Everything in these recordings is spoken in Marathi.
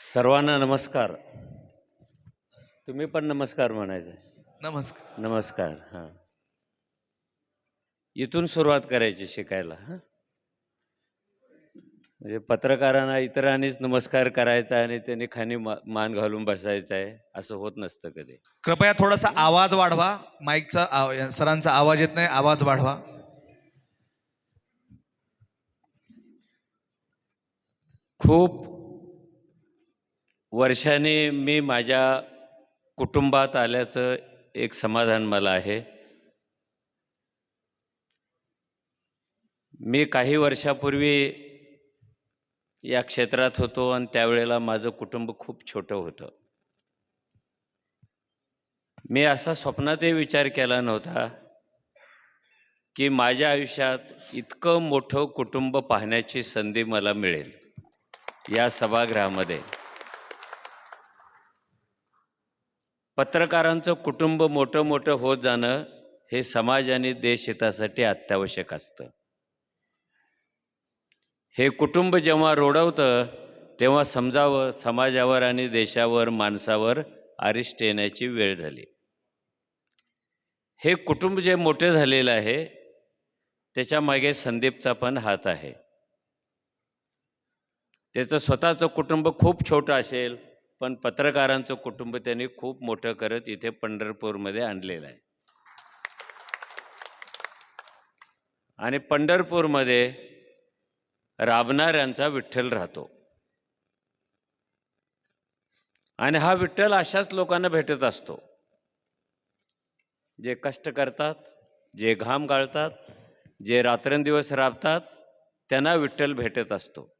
सर्वांना नमस्कार. तुम्ही पण नमस्कार म्हणायचं. नमस्कार. नमस्कार हां. इथून सुरुवात करायची शिकायला हां. म्हणजे पत्रकारांना इतरांनीच नमस्कार करायचा आणि त्यांनी खाली मा मान घालून बसायचं आहे असं होत नसतं कधी. कृपया थोडासा आवाज वाढवा माईकचा आव- सरांचा आवाज येत नाही आवाज वाढवा. खूप वर्षाने मी माझ्या कुटुंबात आल्याचं एक समाधान मला आहे. मी काही वर्षापूर्वी या क्षेत्रात होतो आणि त्यावेळेला माझं कुटुंब खूप छोटं होतं. मी असा स्वप्नातही विचार केला नव्हता की माझ्या आयुष्यात इतकं मोठं कुटुंब पाहण्याची संधी मला मिळेल या सभागृहामध्ये. पत्रकारांचं कुटुंब मोठं मोठं होत जाणं हे समाज आणि देश हितासाठी अत्यावश्यक असतं. हे कुटुंब जेव्हा रोडवतं तेव्हा समजावं समाजावर आणि देशावर माणसावर आरिष्ट येण्याची वेळ झाली. हे कुटुंब जे मोठे झालेलं आहे त्याच्यामागे संदीपचा पण हात आहे. त्याचं स्वतःचं कुटुंब खूप छोटं असेल पण पत्रकारांचं कुटुंब त्यांनी खूप मोठं करत इथे पंढरपूरमध्ये आणलेलं आहे. आणि पंढरपूरमध्ये राबणाऱ्यांचा विठ्ठल राहतो. आणि हा विठ्ठल अशाच लोकांना भेटत असतो. जे कष्ट करतात जे घाम गाळतात जे रात्रंदिवस राबतात त्यांना विठ्ठल भेटत असतो.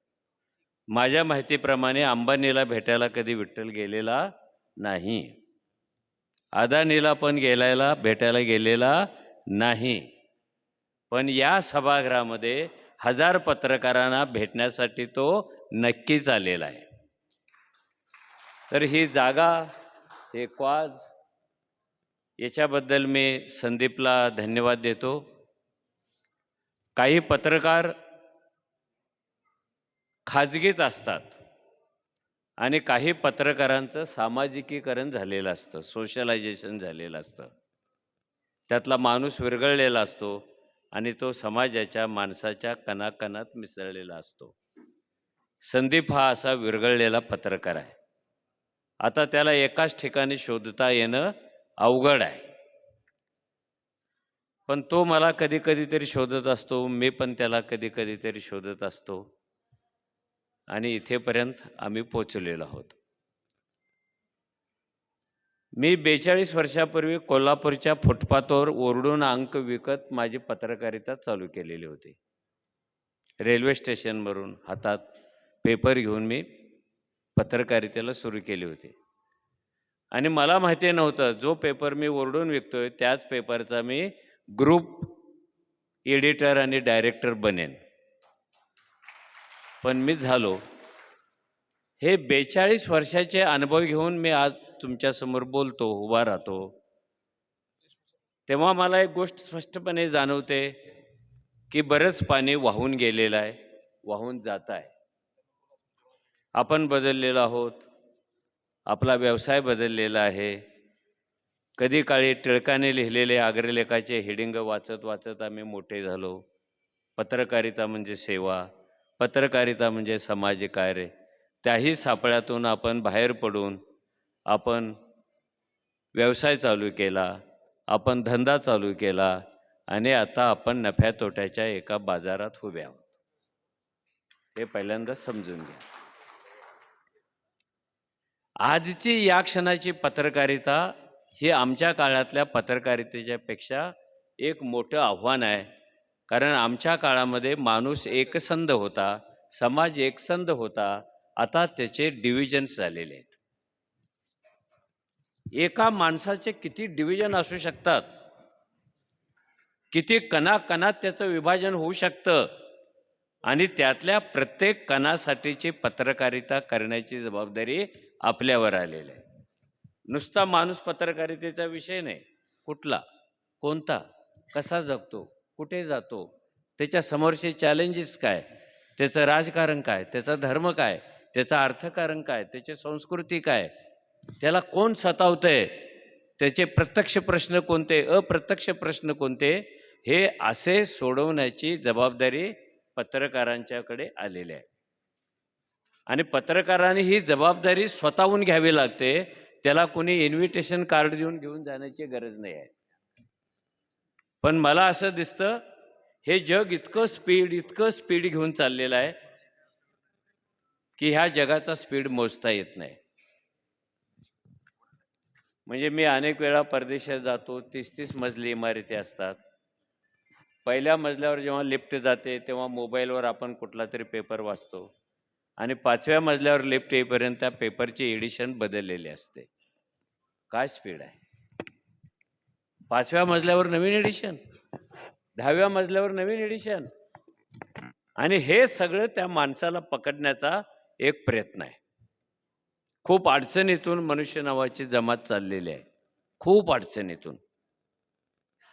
माझ्या माहितीप्रमाणे अंबानीला भेटायला कधी विठ्ठल गेलेला नाही. अदानीला पण गेलायला भेटायला गेलेला नाही. पण या सभागृहामध्ये हजार पत्रकारांना भेटण्यासाठी तो नक्कीच आलेला आहे. तर ही जागा हे क्वाज याच्याबद्दल मी संदीपला धन्यवाद देतो. काही पत्रकार खाजगीत असतात. आणि काही पत्रकारांचं सामाजिकीकरण झालेलं असतं सोशलायझेशन झालेलं असतं. त्यातला माणूस विरघळलेला असतो आणि तो समाजाच्या माणसाच्या कणाकणात मिसळलेला असतो. संदीप हा असा विरघळलेला पत्रकार आहे. आता त्याला एकाच ठिकाणी शोधता येणं अवघड आहे. पण तो मला कधी कधीतरी शोधत असतो मी पण त्याला कधी कधीतरी शोधत असतो. आणि इथेपर्यंत आम्ही पोचलेलो आहोत. मी बेचाळीस वर्षापूर्वी कोल्हापूरच्या फुटपाथवर ओरडून अंक विकत माझी पत्रकारिता चालू केलेली होती. रेल्वे स्टेशनवरून हातात पेपर घेऊन मी पत्रकारितेला सुरू केली होती. आणि मला माहिती नव्हतं जो पेपर मी ओरडून विकतोय त्याच पेपरचा मी ग्रुप एडिटर आणि डायरेक्टर बनेन. पण मी झालो. हे बेचाळीस वर्षाचे अनुभव घेऊन मी आज तुमच्यासमोर बोलतो उभा राहतो. तेव्हा मला एक गोष्ट स्पष्टपणे जाणवते की बरंच पाणी वाहून गेलेलं आहे वाहून जात आहे. आपण बदललेलो आहोत आपला व्यवसाय बदललेला आहे. कधी काळी टिळकाने लिहिलेले आग्रलेखाचे हेडिंग वाचत वाचत आम्ही मोठे झालो. पत्रकारिता म्हणजे सेवा. पत्रकारिता म्हणजे समाज कार्य त्याही सापळ्यातून आपण बाहेर पडून आपण व्यवसाय चालू केला आपण धंदा चालू केला आणि आता आपण नफ्या तोट्याच्या एका बाजारात उभे आहोत. हे पहिल्यांदा समजून घ्या. आजची या क्षणाची पत्रकारिता ही आमच्या काळातल्या पत्रकारितेच्या पेक्षा एक मोठं आव्हान आहे. कारण आमच्या काळामध्ये माणूस एकसंध होता समाज एकसंध होता. आता त्याचे डिव्हिजन्स झालेले आहेत. एका माणसाचे किती डिव्हिजन असू शकतात? किती कणाकणात त्याचं विभाजन होऊ शकतं? आणि त्यातल्या प्रत्येक कणासाठीची पत्रकारिता करण्याची जबाबदारी आपल्यावर आलेली आहे. नुसता माणूस पत्रकारितेचा विषय नाही. कुठला? कोणता? कसा जगतो? कुठे जातो? त्याच्या समोरचे चॅलेंजेस काय? त्याचं राजकारण काय? त्याचा धर्म काय? त्याचा अर्थकारण काय? त्याची संस्कृती काय? त्याला कोण सतावतंय? त्याचे प्रत्यक्ष प्रश्न कोणते? अप्रत्यक्ष प्रश्न कोणते? हे असे सोडवण्याची जबाबदारी पत्रकारांच्याकडे आलेली आहे. आणि पत्रकारांनी ही जबाबदारी स्वतःहून घ्यावी लागते. त्याला कोणी इन्व्हिटेशन कार्ड देऊन घेऊन जाण्याची गरज नाही आहे. पण मला असं दिसतं हे जग इतकं स्पीड इतकं स्पीड घेऊन चाललेलं आहे की ह्या जगाचा स्पीड मोजता येत नाही. म्हणजे मी अनेक वेळा परदेशात जातो तीस तीस मजली इमारती असतात. पहिल्या मजल्यावर जेव्हा लिफ्ट जाते तेव्हा मोबाईलवर आपण कुठला तरी पेपर वाचतो. आणि पाचव्या मजल्यावर लिफ्ट येईपर्यंत त्या पेपरची एडिशन बदललेली असते. काय स्पीड आहे? पाचव्या मजल्यावर नवीन एडिशन दहाव्या मजल्यावर नवीन एडिशन आणि हे सगळं त्या माणसाला पकडण्याचा एक प्रयत्न आहे. खूप अडचणीतून मनुष्य नावाची जमात चाललेली आहे. खूप अडचणीतून.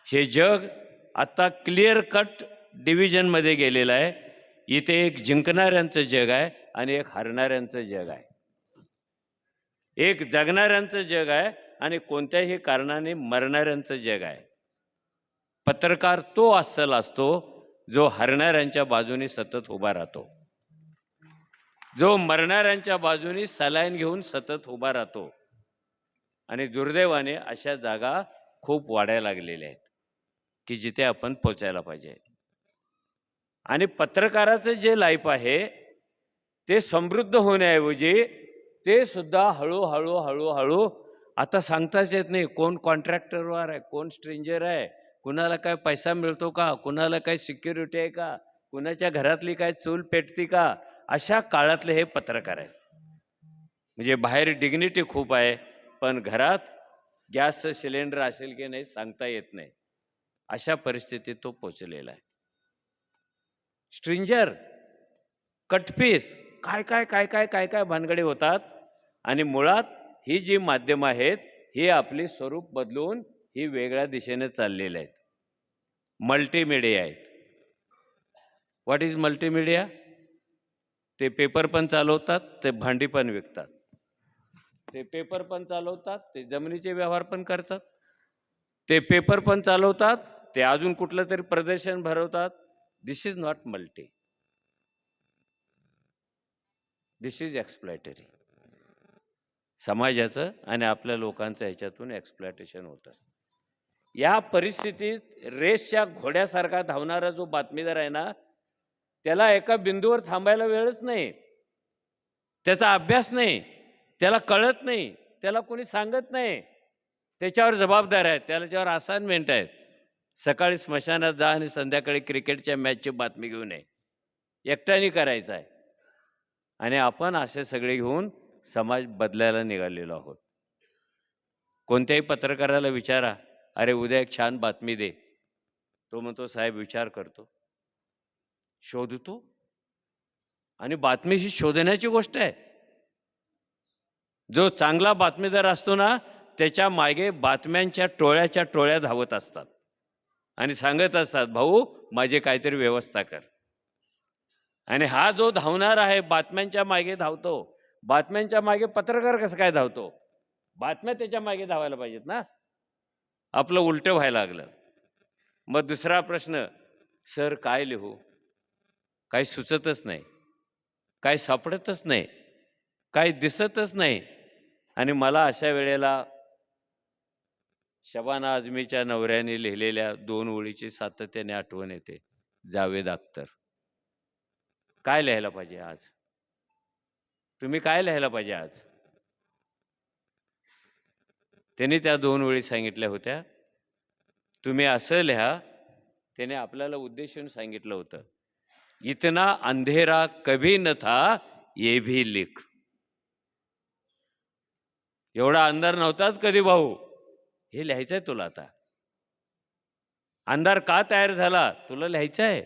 हे जग आता क्लिअर कट डिव्हिजनमध्ये गेलेलं आहे. इथे एक जिंकणाऱ्यांचं जग आहे आणि एक हरणाऱ्यांचं जग आहे. एक जगणाऱ्यांचं जग आहे आणि कोणत्याही कारणाने मरणाऱ्यांचं जग आहे. पत्रकार तो अस्सल असतो जो हरणाऱ्यांच्या बाजूने सतत उभा राहतो. जो मरणाऱ्यांच्या बाजूने सलाईन घेऊन सतत उभा राहतो. आणि दुर्दैवाने अशा जागा खूप वाढायला लागलेल्या आहेत की जिथे आपण पोचायला पाहिजे. आणि पत्रकाराचं जे लाईफ आहे ते समृद्ध होण्याऐवजी ते सुद्धा हळूहळू हळूहळू आता सांगताच येत नाही कोण कॉन्ट्रॅक्टरवर आहे कोण स्ट्रेंजर आहे कुणाला काय पैसा मिळतो का कुणाला काय सिक्युरिटी आहे का कुणाच्या घरातली काय चूल पेटती का अशा काळातले हे पत्रकार आहेत. म्हणजे बाहेर डिग्निटी खूप आहे पण घरात गॅसचं सिलेंडर असेल की नाही सांगता येत नाही. अशा परिस्थितीत तो पोचलेला आहे. स्ट्रिंजर कटपीस काय काय काय काय काय काय भानगडे होतात आणि मुळात ही जी माध्यमं आहेत ही आपली स्वरूप बदलून ही वेगळ्या दिशेने चाललेली आहेत. मल्टीमिडिया आहेत. व्हॉट इज मल्टीमिडिया ते पेपर पण चालवतात ते भांडी पण विकतात. ते पेपर पण चालवतात ते जमिनीचे व्यवहार पण करतात. ते पेपर पण चालवतात ते अजून कुठलं तरी प्रदर्शन भरवतात. This is not multi this is exploitative समाजाचं आणि आपल्या लोकांचं ह्याच्यातून एक्सप्लॅटेशन होतं. या परिस्थितीत रेसच्या घोड्यासारखा धावणारा जो बातमीदार आहे ना त्याला एका बिंदूवर थांबायला वेळच नाही. त्याचा अभ्यास नाही. त्याला कळत नाही. त्याला कोणी सांगत नाही. त्याच्यावर जबाबदार आहेत. त्याच्यावर असाइनमेंट आहेत. सकाळी स्मशानात जा आणि संध्याकाळी क्रिकेटच्या मॅचची बातमी घेऊन ये. एकट्याने करायचं आहे आणि आपण असे सगळे घेऊन समाज बदलायला निघालेलो आहोत. कोणत्याही पत्रकाराला विचारा अरे उद्या एक छान बातमी दे. तो म्हणतो साहेब विचार करतो. शोधतो. आणि बातमी ही शोधण्याची गोष्ट आहे. जो चांगला बातमीदार असतो ना त्याच्यामागे बातम्यांच्या टोळ्याच्या टोळ्या धावत असतात. आणि सांगत असतात भाऊ माझी काहीतरी व्यवस्था कर. आणि हा जो धावणार आहे बातम्यांच्या मागे धावतो. बातम्यांच्या मागे पत्रकार कसं काय धावतो? बातम्या त्याच्यामागे धावायला पाहिजेत ना. आपलं उलटं व्हायला लागलं. मग दुसरा प्रश्न सर काय लिहू? काही सुचतच नाही. काही सापडतच नाही. काही दिसतच नाही. आणि मला अशा वेळेला शबाना आझमीच्या नवऱ्याने लिहिलेल्या दोन ओळीची सातत्याने आठवण येते. जावेद अख्तर. काय लिहायला पाहिजे आज? तुम्ही काय लिहायला पाहिजे आज? त्यांनी त्या दोन वेळी सांगितल्या होत्या. तुम्ही असं लिहा त्याने आपल्याला उद्देशून सांगितलं होतं. इतना अंधेरा कभी न था ये भी लिख. एवढा अंधार नव्हताच कधी भाऊ? हे लिहायचंय तुला आता. अंधार का तयार झाला? तुला लिहायचं आहे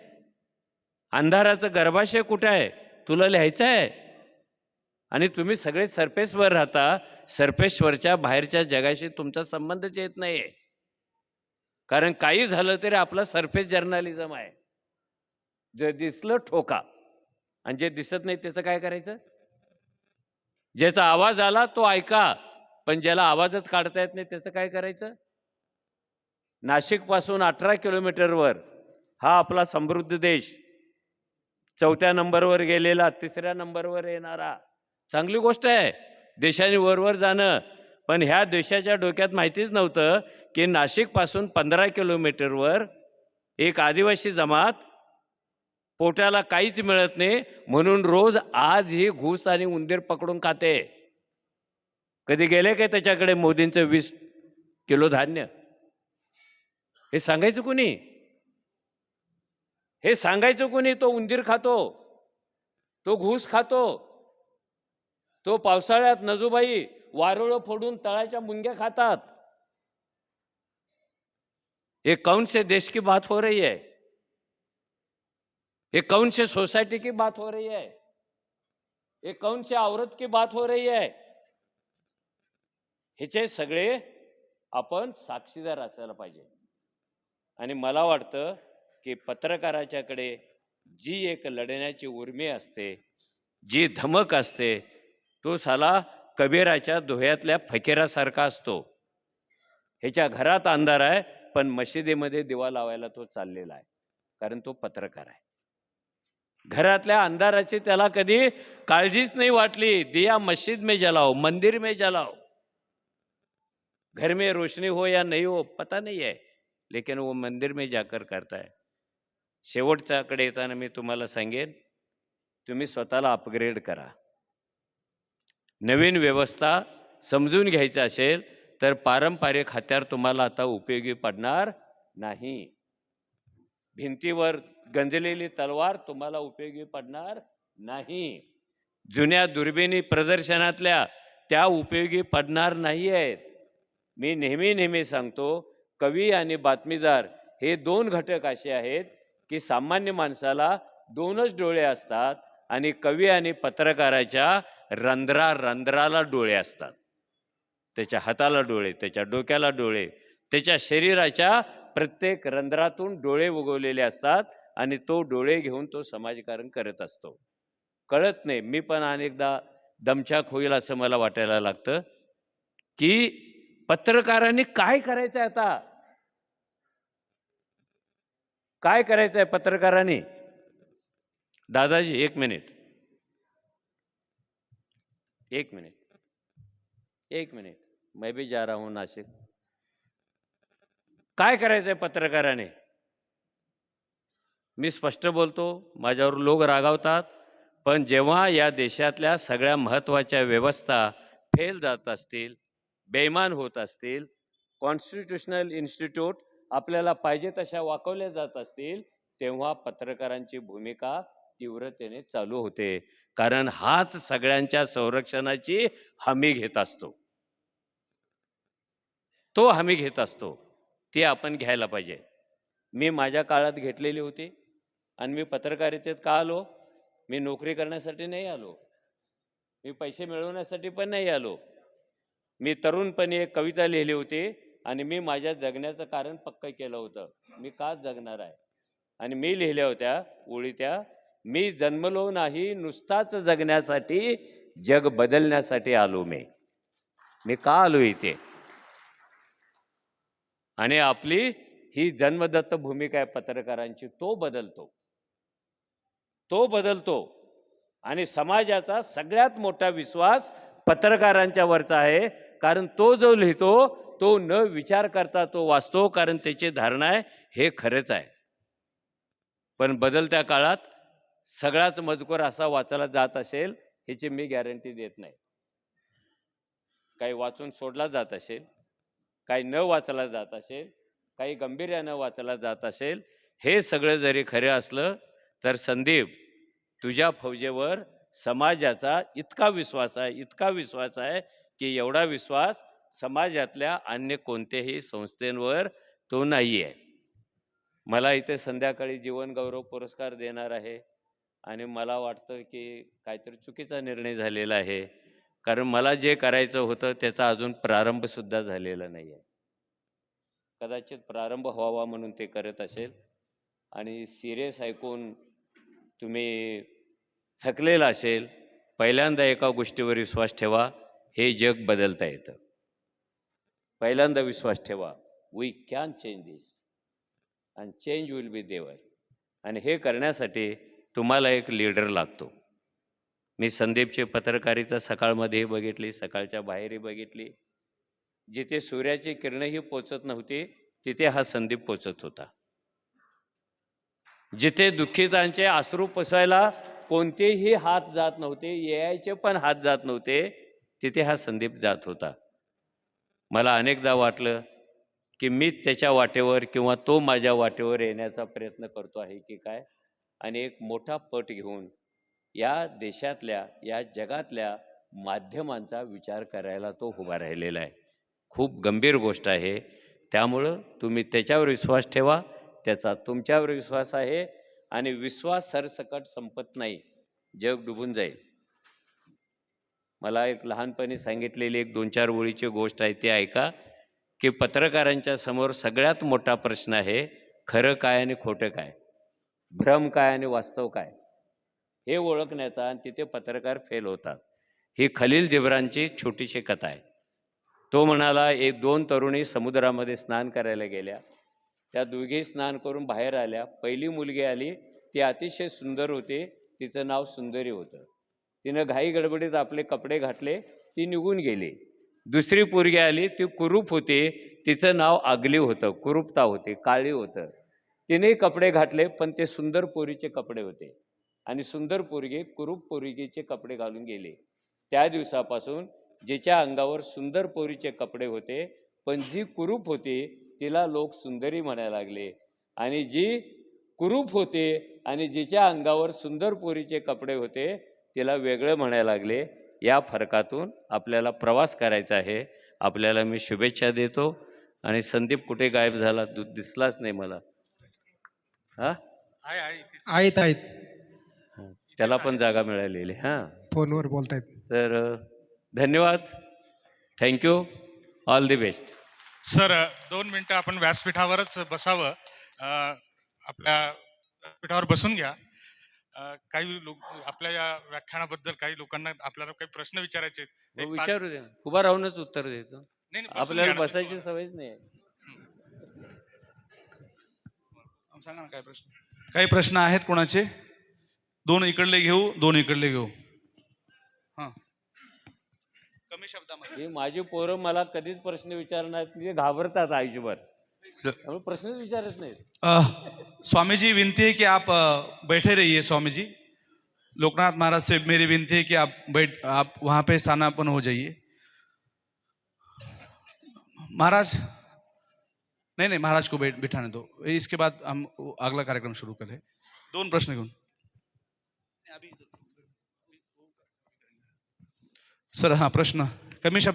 अंधाराचं गर्भाशय कुठे आहे? तुला लिहायचं आहे आणि तुम्ही सगळे सरफेसवर राहता सरफेसवरच्या बाहेरच्या जगाशी तुमचा संबंधच येत नाही आहे कारण काही झालं तरी आपला सरफेस जर्नालिझम आहे. जे दिसलं ठोका. आणि जे दिसत नाही त्याचं काय करायचं? ज्याचा आवाज आला तो ऐका पण ज्याला आवाजच काढता येत नाही त्याचं काय करायचं? नाशिकपासून अठरा किलोमीटरवर हा आपला समृद्ध देश चौथ्या नंबरवर गेलेला तिसऱ्या नंबरवर येणारा चांगली गोष्ट आहे. देशाने वरवर जाणं. पण ह्या देशाच्या डोक्यात माहितीच नव्हतं की नाशिकपासून पंधरा किलोमीटरवर एक आदिवासी जमात पोटाला काहीच मिळत नाही. म्हणून रोज आज ही घूस आणि उंदीर पकडून खाते. कधी गेले काय त्याच्याकडे मोदींचं वीस किलो धान्य? हे सांगायचं कुणी? हे सांगायचं कुणी? तो उंदीर खातो. तो घूस खातो. तो पावसाळ्यात नजूबाई वारुळ फोडून तळाच्या मुंग्या खातात. ये कौन से देश की बात हो रही है. ये कौन से सोसाइटी की बात हो रही है. ये कौन से औरत की बात हो रही है. ह्याचे सगळे आपण साक्षीदार असायला पाहिजे. आणि मला वाटतं की पत्रकाराच्याकडे जी एक लढण्याची उर्मी असते जी धमक असते तो साला कबीराच्या दोह्यातल्या फकीरासारखा असतो. ह्याच्या घरात अंधार आहे पण मशिदीमध्ये दिवा लावायला तो चाललेला आहे कारण तो पत्रकार आहे. घरातल्या अंधाराची त्याला कधी काळजीच नाही वाटली. दिया मस्जिद में जलाओ मंदिर में जलाओ. घर में रोशनी हो या नहीं हो पता नहीं है लेकिन वो मंदिर में जाकर करताय शेवटच्याकडे येताना मी तुम्हाला सांगेन तुम्ही स्वतःला अपग्रेड करा. नवीन व्यवस्था समजून घ्यायचं असेल तर पारंपरिक हत्यार तुम्हाला आता उपयोगी पडणार नाही. भिंतीवर गंजलेली तलवार तुम्हाला उपयोगी पडणार नाही. जुन्या दुर्बिणी प्रदर्शनातल्या त्या उपयोगी पडणार नाही आहेत मी नेहमी नेहमी सांगतो कवी आणि बातमीदार हे दोन घटक असे आहेत की सामान्य माणसाला दोनच डोळे असतात आणि कवी आणि पत्रकाराच्या रंध्रा रंध्राला डोळे असतात. त्याच्या हाताला डोळे त्याच्या डोक्याला डोळे त्याच्या शरीराच्या प्रत्येक रंध्रातून डोळे उगवलेले असतात आणि तो डोळे घेऊन तो समाजकारण करत असतो. कळत नाही मी पण अनेकदा दमछाक होईल असं मला वाटायला लागतं की पत्रकारांनी काय करायचं आहे आता? काय करायचं आहे पत्रकारांनी? दादाजी एक मिनिट. एक मिनिट. एक मिनिट. मैं भी जा रहा हूं नाशिक. काय करायचंय पत्रकाराने? मी स्पष्ट बोलतो माझ्यावर लोक रागावतात पण जेव्हा या देशातल्या सगळ्या महत्त्वाच्या व्यवस्था फेल जात असतील बेईमान होत असतील कॉन्स्टिट्युशनल इन्स्टिट्यूट आपल्याला पाहिजे तशा वाकवल्या जात असतील तेव्हा पत्रकारांची भूमिका तीव्रतेने चालू होते. कारण हाच सगळ्यांच्या संरक्षणाची हमी घेत असतो. तो हमी घेत असतो. ती आपण घ्यायला पाहिजे. मी माझ्या काळात घेतलेली होती आणि मी पत्रकारितेत का आलो? मी नोकरी करण्यासाठी नाही आलो. मी पैसे मिळवण्यासाठी पण नाही आलो. मी तरुणपणी एक कविता लिहिली होती आणि मी माझ्या जगण्याचं कारण पक्क केलं होतं. मी का जगणार आहे? आणि मी लिहिल्या होत्या ओळी त्या मी जन्मलो नाही नुसताच जगण्यासाठी जग बदलण्यासाठी आलो मी. मी का आलो इथे? आणि आपली ही जन्मदत्त भूमिका आहे पत्रकारांची तो बदलतो. तो बदलतो. आणि समाजाचा सगळ्यात मोठा विश्वास पत्रकारांच्या वरचा आहे. कारण तो जो लिहितो तो न विचार करता तो वाचतो कारण त्याची धारणा आहे हे खरंच आहे. पण बदलत्या काळात सगळाच मजकूर असा वाचायला जात असेल ह्याची मी गॅरंटी देत नाही. काही वाचून सोडला जात असेल काही न वाचला जात असेल काही गंभीर्यानं वाचला जात असेल हे सगळं जरी खरं असलं तर संदीप तुझ्या फौजेवर समाजाचा इतका विश्वास आहे इतका विश्वास आहे की एवढा विश्वास समाजातल्या अन्य कोणत्याही संस्थेवर तो नाही आहे मला इथे संध्याकाळी जीवन गौरव पुरस्कार देणार आहे. आणि मला वाटतं की काहीतरी चुकीचा निर्णय झालेला आहे. कारण मला जे करायचं होतं त्याचा अजून प्रारंभसुद्धा झालेला नाही आहे कदाचित प्रारंभ व्हावा म्हणून ते करत असेल. आणि सिरियस ऐकून तुम्ही थकलेला असेल पहिल्यांदा एका गोष्टीवर विश्वास ठेवा. हे जग बदलता येतं. पहिल्यांदा विश्वास ठेवा. We can change this and change will be there आणि हे करण्यासाठी तुम्हाला एक लीडर लागतो. मी संदीपची पत्रकारिता सकाळमध्येही बघितली सकाळच्या बाहेरही बघितली. जिथे सूर्याची किरणंही पोचत नव्हती तिथे हा संदीप पोचत होता. जिथे दुःखितांचे अश्रू पुसायला कोणतेही हात जात नव्हते यायचे पण हात जात नव्हते तिथे हा संदीप जात होता. मला अनेकदा वाटलं की मी त्याच्या वाटेवर किंवा तो माझ्या वाटेवर येण्याचा प्रयत्न करतो आहे की काय? आणि एक मोठा पट घेऊन या देशातल्या या जगातल्या माध्यमांचा विचार करायला तो उभा राहिलेला आहे. खूप गंभीर गोष्ट आहे. त्यामुळं तुम्ही त्याच्यावर विश्वास ठेवा. त्याचा तुमच्यावर विश्वास आहे आणि विश्वास सरसकट संपत नाही. जग डुबून जाईल. मला एक लहानपणी सांगितलेली एक दोन चार ओळीची गोष्ट आहे ती ऐका की पत्रकारांच्या समोर सगळ्यात मोठा प्रश्न आहे खरं काय आणि खोटं काय? भ्रम काय आणि वास्तव काय? हे ओळखण्याचा आणि तिथे पत्रकार फेल होतात. ही खलील जिब्रांची छोटीशी कथा आहे. तो म्हणाला एक दोन तरुणी समुद्रामध्ये स्नान करायला गेल्या. त्या दोघी स्नान करून बाहेर आल्या. पहिली मुलगी आली. ती अतिशय सुंदर होती. तिचं नाव सुंदरी होतं. तिनं घाई गडबडीत आपले कपडे घातले. ती निघून गेली. दुसरी पोरगी आली. ती कुरूप होती. तिचं नाव आगली होतं. कुरूपता होती. काळी होतं. तिनेही कपडे घातले पण ते सुंदर पोरीचे कपडे होते. आणि सुंदर पोरगी कुरूप पोरगीचे कपडे घालून गेले. त्या दिवसापासून जिच्या अंगावर सुंदर पोरीचे कपडे होते पण जी कुरूप होती तिला लोक सुंदरी म्हणायला लागले. आणि जी कुरूप होते आणि जिच्या अंगावर सुंदर पोरीचे कपडे होते तिला वेगळं म्हणायला लागले. या फरकातून आपल्याला प्रवास करायचा आहे. आपल्याला मी शुभेच्छा देतो. आणि संदीप कुठे गायब झाला दु- दिसलाच नाही मला. हा? आहेत आहेत. त्याला पण जागा मिळालेली हां. फोनवर बोलतायत. तर धन्यवाद. Thank you all the best sir दोन मिनिटं आपण व्यासपीठावरच बसावं. अ, आपल्या व्यासपीठावर बसून घ्या. अ, काही लोक आपल्या या व्याख्यानाबद्दल काही लोकांना आपल्याला काही प्रश्न विचारायचे आहेत. एक पाच- विचारू दे उभा राहूनच उत्तर देतो. नाही, नाही, बसून आपल्याला. बसायची सवयच नाही आहे. सांगा ना काय प्रश्न? काही प्रश्न आहेत कोणाचे? दोन इकडले घेऊ दोन इकडले घेऊ. हां. कमी शब्दामध्ये. ही माझी पोरं मला कधीच प्रश्न विचारणार ते घाबरतात आयुष्यभर. त्यामुळे प्रश्नच विचारत नाहीत. अ, स्वामी जी विनती है कि आप बैठे रहिए स्वामी जी लोकनाथ महाराज से मेरी विनती है कि आप बैठ आप वहाँ पे स्थानापन्न हो जाइए। महाराज नहीं नहीं महाराज को बैठ बिठाने दो। इसके बाद हम अगला कार्यक्रम शुरू करें। दोन प्रश्न घेऊन। सर हाँ प्रश्न। कमी शब्द